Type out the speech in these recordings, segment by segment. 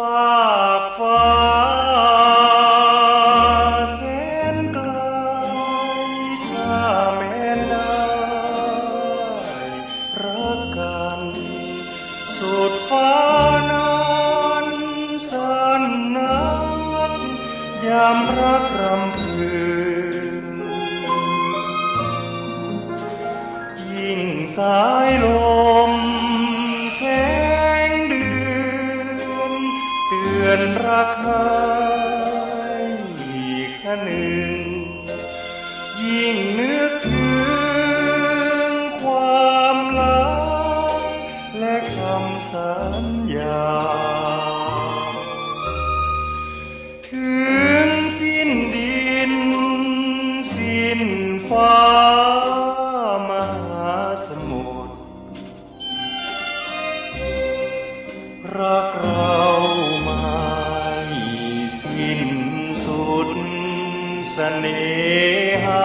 ากฟ้าแสนไกลถ้าแม้นได้รักกันสุดฟ้านั้นสั้นนักยามรักรำพึงยิ่งสายลม อนรักให้ขนึงยิ่งนึกถึงความลับและคำสัญญา ถึงสิ้นดิน สิ้นฟ้ามหาสมุทรรักเรา น่หา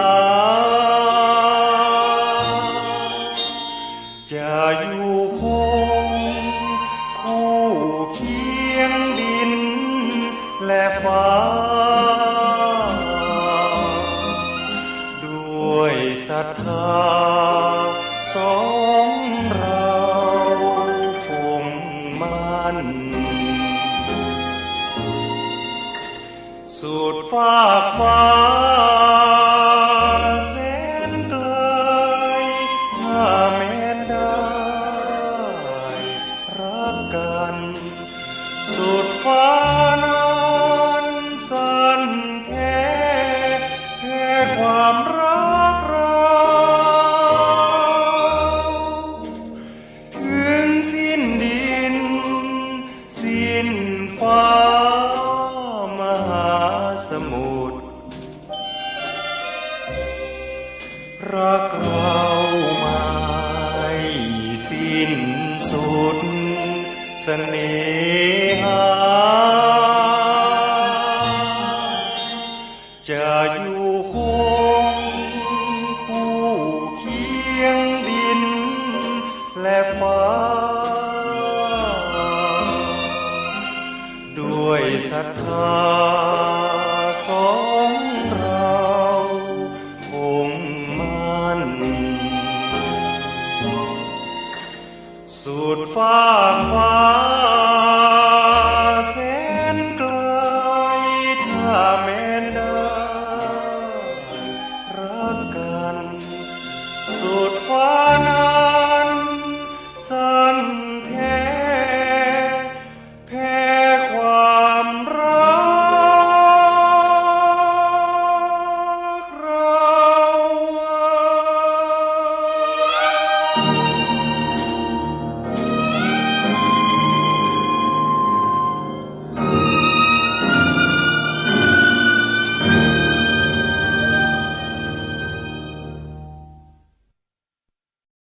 จะอยู่คงคู่เคียงดินและฟ้า ด้วยศรัทธาสอง สุดฟากฟ้า สิ้นสุดเสน่หาจะอยู่คงคู่เคียงดินและฟ้า ด้วยศรัทธาสอง ฟ้าฟ้าแสนไกลถ้าแม้นได้รักกัน สุดฟ้านั้นสั้นแท้